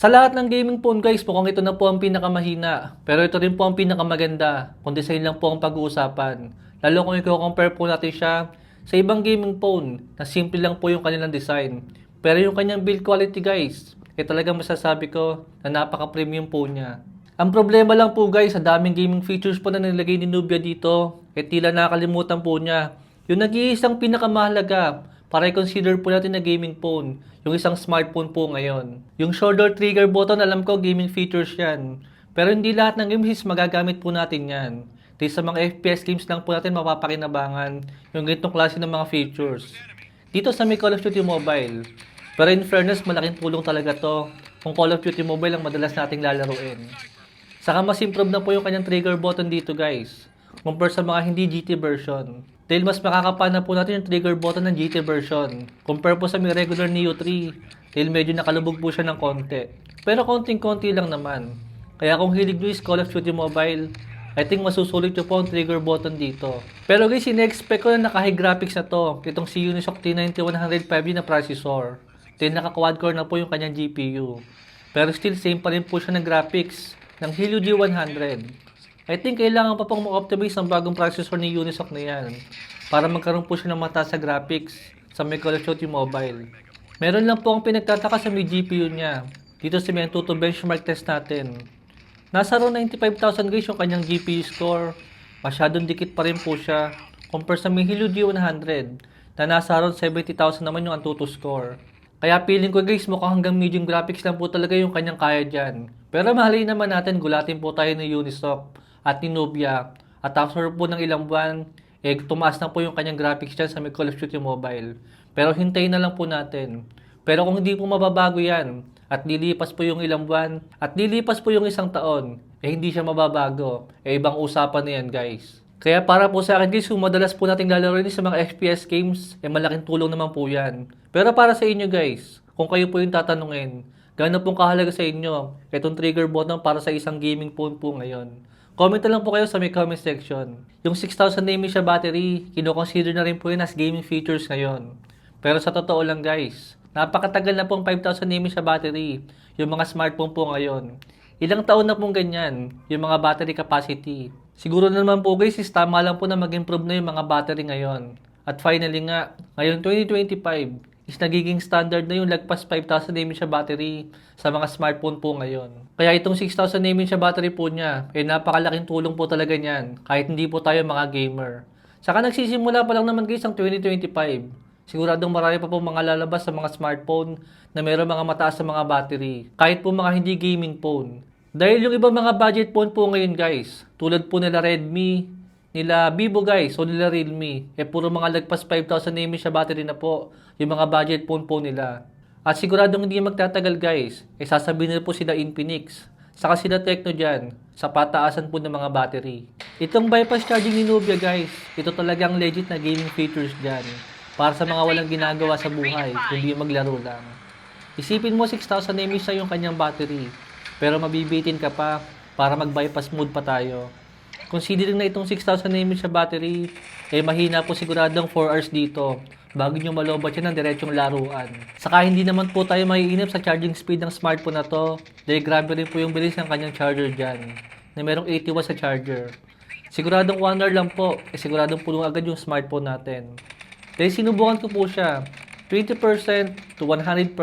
Sa lahat ng gaming phone guys, mukhang ito na po ang pinakamahina. Pero ito rin po ang pinakamaganda. Kung design lang po ang pag-uusapan. Lalo kung i-compare po natin siya sa ibang gaming phone na simple lang po yung kanilang design. Pero yung kanyang build quality guys, eh talagang masasabi ko na napaka-premium po niya. Ang problema lang po guys, sa daming gaming features po na nilagay ni Nubia dito, eh tila nakakalimutan po niya. Yung nag-iisang pinakamahalaga para i-consider po natin na gaming phone, yung isang smartphone po ngayon. Yung shoulder trigger button, alam ko gaming features yan. Pero hindi lahat ng games magagamit po natin yan. Dahil sa mga FPS games lang po natin mapapakinabangan yung ganitong klase ng mga features. Dito sa may Call of Duty Mobile. Pero in fairness, malaking tulong talaga to kung Call of Duty Mobile ang madalas nating lalaruin. Saka mas improve na po yung kanyang trigger button dito guys. Compare sa mga hindi GT version. Dahil mas makakapana po natin yung trigger button ng GT version. Compare po sa may regular Neo 3. Dahil medyo nakalubog po siya ng konti. Pero konting-konti lang naman. Kaya kung hilig nyo is Call of Duty Mobile, I think masusulit nyo po ang trigger button dito. Pero guys, in-expect ko na naka-high graphics na to. Itong si Unisoc T9105 na processor. Then naka-quad core na po yung kanyang GPU. Pero still same pa rin po siya ng graphics ng Helio G100. I think kailangan pa pong ma-optimize ang bagong processor ni Unisoc na yan para magkaroon po siya ng mataas sa graphics sa Duty Mobile. Meron lang po ang pinagtataka sa may GPU niya. Dito sa may Antutu benchmark test natin. Nasa around 95,000 guys yung kanyang GPU score. Masyadong dikit pa rin po siya compare sa may Helio G100 na nasa around 70,000 naman yung Antutu score. Kaya feeling ko guys, mukhang hanggang medium graphics lang po talaga yung kanyang kaya dyan. Pero mahalin naman natin, gulatin po tayo ni Unisoc at ni Nubia. At after po ng ilang buwan, eh, tumaas na po yung kanyang graphics dyan sa may Call of Duty Mobile. Pero hintayin na lang po natin. Pero kung hindi po mababago yan, at lilipas po yung ilang buwan, at lilipas po yung isang taon, eh hindi siya mababago. Eh ibang usapan na yan guys. Kaya para po sa akin guys, kung madalas po nating lalaroin sa mga FPS games, eh malaking tulong naman po yan. Pero para sa inyo guys, kung kayo po yung tatanungin, gaano pong kahalaga sa inyo itong trigger button para sa isang gaming phone po ngayon? Comment na lang po kayo sa may comment section. Yung 6,000 mAh siya battery, kino-consider na rin po yun as gaming features ngayon. Pero sa totoo lang guys, napakatagal na pong 5,000 mAh siya battery yung mga smartphone po ngayon. Ilang taon na pong ganyan yung mga battery capacity. Siguro na naman po guys, is tama lang po na mag-improve na yung mga battery ngayon. At finally nga, ngayon 2025, is nagiging standard na yung lagpas 5,000 mAh battery sa mga smartphone po ngayon. Kaya itong 6,000 mAh battery po niya, eh napakalaking tulong po talaga niyan, kahit hindi po tayo mga gamer. Saka nagsisimula pa lang naman guys ang 2025. Siguradong marami pa po mga lalabas sa mga smartphone na mayroong mga mataas sa mga battery. Kahit po mga hindi gaming phone. Dahil yung ibang mga budget phone po ngayon guys, tulad po nila Redmi, nila Vivo guys, o nila Realme, eh puro mga lagpas 5,000 mAh siya battery na po, yung mga budget phone po nila. At siguradong hindi magtatagal guys, eh sasabihin nila po sila Infinix, saka sila Tecno dyan, sa pataasan po ng mga battery. Itong bypass charging ni Nubia guys, ito talagang legit na gaming features dyan, para sa mga walang ginagawa sa buhay, kundi maglaro lang. Isipin mo 6,000 mAh na yung kanyang battery, pero mabibitin ka pa para mag-bypass mode pa tayo. Considering na itong 6,000 mAh sa battery, eh mahina po siguradong 4 hours dito bago nyo malobat yan ng diretsong laruan. Saka hindi naman po tayo maiinip sa charging speed ng smartphone na to dahil grabe rin po yung bilis ng kanyang charger dyan na merong 80 watts sa charger. Siguradong 1 hour lang po, eh siguradong puno agad yung smartphone natin. Dahil sinubukan ko po siya, 20% to 100%,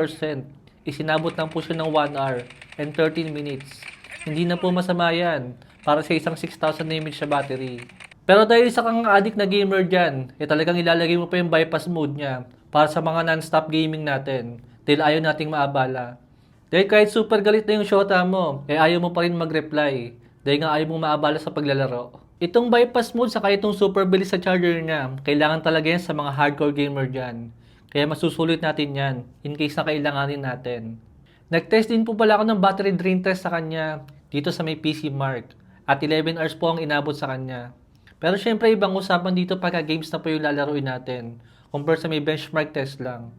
isinabot lang po siya ng 1 hour and 13 minutes. Hindi na po masama yan para sa isang 6,000 mAh siya battery. Pero dahil sa kang addict na gamer dyan, eh talagang ilalagay mo pa yung bypass mode niya para sa mga non-stop gaming natin dahil ayaw nating maabala. Dahil kahit super galit na yung shota mo, eh ayaw mo pa rin mag-reply dahil nga ayaw mo maabala sa paglalaro. Itong bypass mode saka itong super bilis sa charger niya, kailangan talaga yan sa mga hardcore gamer dyan. Kaya masusulit natin yan in case na kailanganin natin. Nag-test din po pala ako ng battery drain test sa kanya dito sa may PC Mark at 11 hours po ang inabot sa kanya. Pero syempre ibang usapan dito pagka games na po yung lalaroin natin compare sa may benchmark test lang.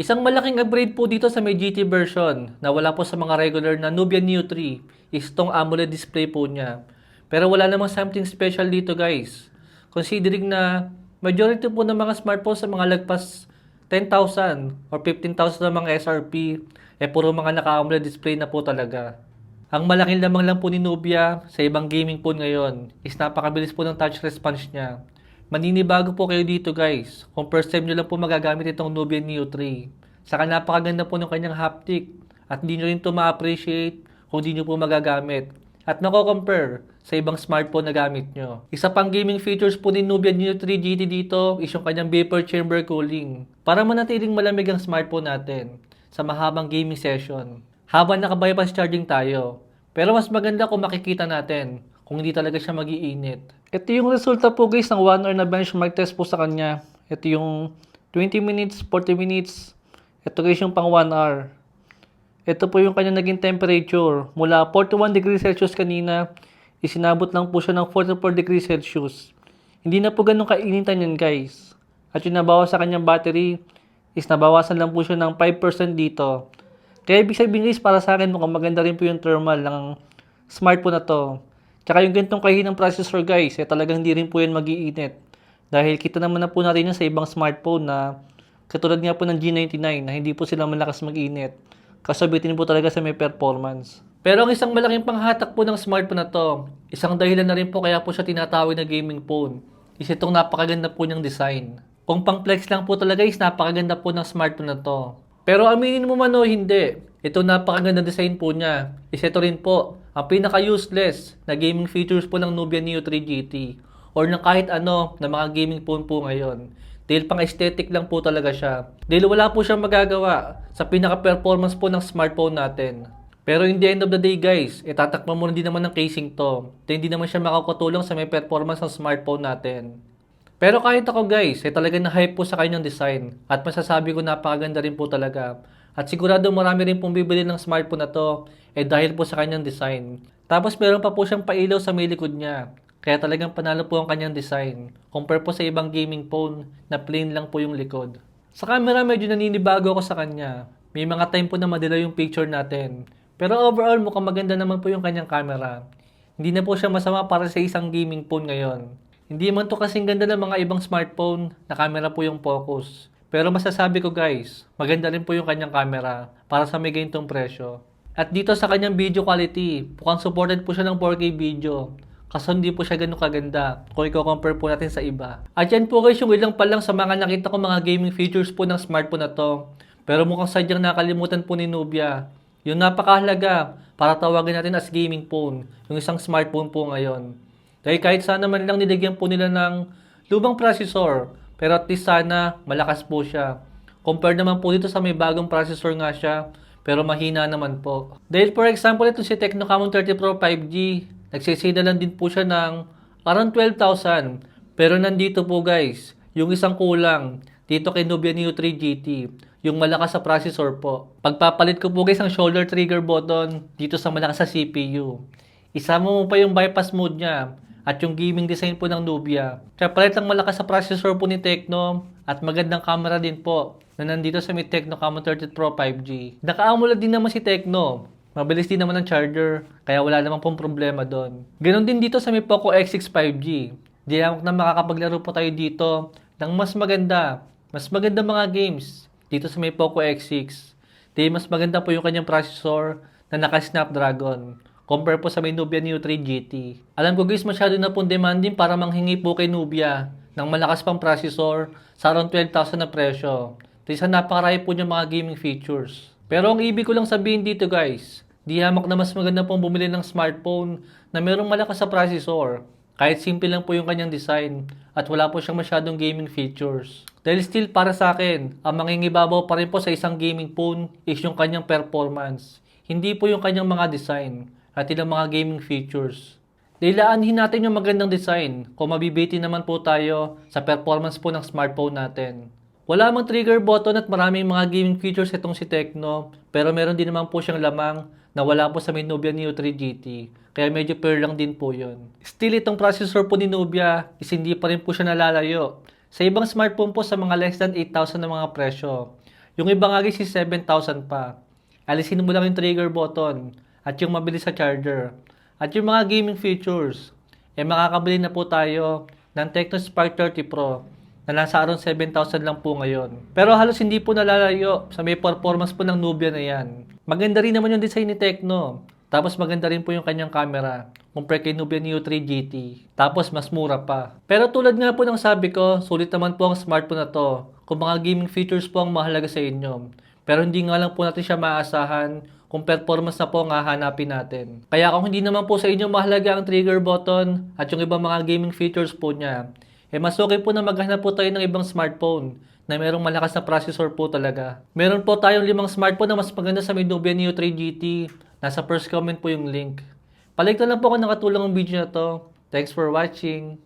Isang malaking upgrade po dito sa may GT version na wala po sa mga regular na Nubia Neo 3 is itong AMOLED display po niya. Pero wala namang something special dito guys. Considering na majority po ng mga smartphones sa mga lagpas 10,000 or 15,000 na mga SRP, eh puro mga naka-AMOLED display na po talaga. Ang malaking lamang lang po ni Nubia sa ibang gaming phone ngayon is napakabilis po ng touch response niya. Maninibago po kayo dito guys kung first time nyo lang po magagamit itong Nubia Neo 3. Saka napakaganda po ng kanyang haptic at hindi nyo rin ito ma-appreciate kung hindi nyo po magagamit. At nako-compare sa ibang smartphone na gamit nyo. Isa pang gaming features po ni Nubia Neo 3 GT dito is yung kanyang vapor chamber cooling para manatiling malamig ang smartphone natin sa mahabang gaming session habang naka-bypass charging tayo. Pero mas maganda kung makikita natin kung hindi talaga siya magiinit. Ito yung resulta po guys ng 1 hour na benchmark test po sa kanya. Ito yung 20 minutes, 40 minutes. Ito guys yung pang 1 hour. Ito po yung kanyang naging temperature. Mula 41 degrees Celsius kanina, isinabot lang po siya ng 44 degrees Celsius. Hindi na po ganun kainitan yan guys. At yung nabawas sa kanyang battery is nabawasan lang po siya ng 5% dito. Kaya ibig sabihin guys, para sa akin mukhang maganda rin po yung thermal ng smartphone na to. Tsaka yung ganitong kahinang processor guys, eh talagang hindi rin po yan mag-iinit. Dahil kita naman na po natin yan sa ibang smartphone na katulad nga po ng G99 na hindi po sila malakas mag-init. Kasabitin po talaga sa may performance. Pero ang isang malaking panghatak po ng smartphone na to, isang dahilan na rin po kaya po siya tinatawag na gaming phone, is itong napakaganda po niyang design. Kung pang flex lang po talaga is napakaganda po ng smartphone na to. Pero aminin mo man o hindi, ito napakaganda design po niya. Is ito rin po, ang pinaka-useless na gaming features po ng Nubia Neo 3 GT or ng kahit ano na mga gaming phone po ngayon. Dahil pang aesthetic lang po talaga siya. Dahil wala po siyang magagawa sa pinaka-performance po ng smartphone natin. Pero in the end of the day guys, itatakpan mo din naman ng casing to. Dahil hindi naman siya makakatulong sa may performance ng smartphone natin. Pero kahit ako guys, ay talaga na-hype po sa kanyang design. At masasabi ko napakaganda rin po talaga. At sigurado marami rin pong bibili ng smartphone na to eh dahil po sa kanyang design. Tapos meron pa po siyang pailaw sa may likod niya. Kaya talagang panalo po ang kanyang design. Compare po sa ibang gaming phone na plain lang po yung likod. Sa camera medyo naninibago ako sa kanya. May mga time po na madila yung picture natin. Pero overall mukhang maganda naman po yung kanyang camera. Hindi na po siya masama para sa isang gaming phone ngayon. Hindi man to kasing ganda ng mga ibang smartphone na camera po yung focus. Pero masasabi ko guys, maganda rin po yung kanyang camera para sa may ganitong presyo. At dito sa kanyang video quality, mukhang supported po siya ng 4K video. Kaso hindi po siya ganun kaganda kung i-compare po natin sa iba. At yan po guys yung ilang pa lang sa mga nakita ko mga gaming features po ng smartphone na to. Pero mukhang sadyang nakalimutan po ni Nubia. Yung napakahalaga para tawagin natin as gaming phone, yung isang smartphone po ngayon. Dahil kahit sana man lang nilagyan po nila ng lumang processor, pero at least sana malakas po siya. Compare naman po dito sa may bagong processor nga siya, pero mahina naman po. Dahil for example, ito si Tecno Camon 30 Pro 5G, nagsisida lang din po siya ng around 12,000. Pero nandito po guys, yung isang kulang dito kay Nubia Neo 3 GT, yung malakas sa processor po. Pagpapalit ko po guys ang shoulder trigger button dito sa malakas sa CPU. Isama mo pa yung bypass mode niya at yung gaming design po ng Nubia. Kaya palit ang malakas sa processor po ni Tecno at magandang camera din po na nandito sa may Tecno Camon 30 Pro 5G. Naka-AMOLED din naman si Tecno. Mabilis din naman ang charger, kaya wala namang pong problema doon. Ganon din dito sa may Poco X6 5G. Di lang na makakapaglaro po tayo dito ng mas maganda, mas maganda mga games dito sa may Poco X6. Di mas maganda po yung kanyang processor na naka-Snapdragon compare po sa may Nubia Neo 3 GT. Alam ko guys, masyado na pong demanding para manghingi po kay Nubia ng malakas pang processor sa around 12,000 na presyo. Dahil sa napakarami po niya mga gaming features. Pero ang ibig ko lang sabihin dito guys, di hamak na mas maganda pong bumili ng smartphone na merong malakas sa processor. Kahit simple lang po yung kanyang design at wala po siyang masyadong gaming features. Dahil still para sa akin, ang mangingibabaw pa rin po sa isang gaming phone is yung kanyang performance. Hindi po yung kanyang mga design at ilang mga gaming features. Dilaanhin natin yung magandang design kung mabibiti naman po tayo sa performance po ng smartphone natin. Wala mang trigger button at maraming mga gaming features itong si Tecno, pero meron din naman po siyang lamang na wala po sa may Nubia Neo 3 GT. Kaya medyo fair lang din po yun. Still, itong processor po ni Nubia is hindi pa rin po siya nalalayo. Sa ibang smartphone po sa mga less than 8,000 na mga presyo. Yung iba nga guys is 7,000 pa. Alisin mo lang yung trigger button at yung mabilis sa charger. At yung mga gaming features, eh makakabili na po tayo ng Tecno Spark 30 Pro na nasa around 7,000 lang po ngayon. Pero halos hindi po nalalayo sa may performance po ng Nubia na yan. Maganda rin naman yung design ni Tecno. Tapos maganda rin po yung kanyang camera. Compare kay Nubia Neo 3 GT. Tapos mas mura pa. Pero tulad nga po ng sabi ko, sulit naman po ang smartphone na to. Kung mga gaming features po ang mahalaga sa inyo. Pero hindi nga lang po natin siya maasahan kung performance na po ang hahanapin natin. Kaya kung hindi naman po sa inyo mahalaga ang trigger button at yung ibang mga gaming features po niya, eh mas okay po na maghanap po tayo ng ibang smartphone na merong malakas na processor po talaga. Meron po tayong limang smartphone na mas maganda sa may Nubia Neo 3 GT. Nasa first comment po yung link. Palike na lang po kung nakatulong ang video na to. Thanks for watching.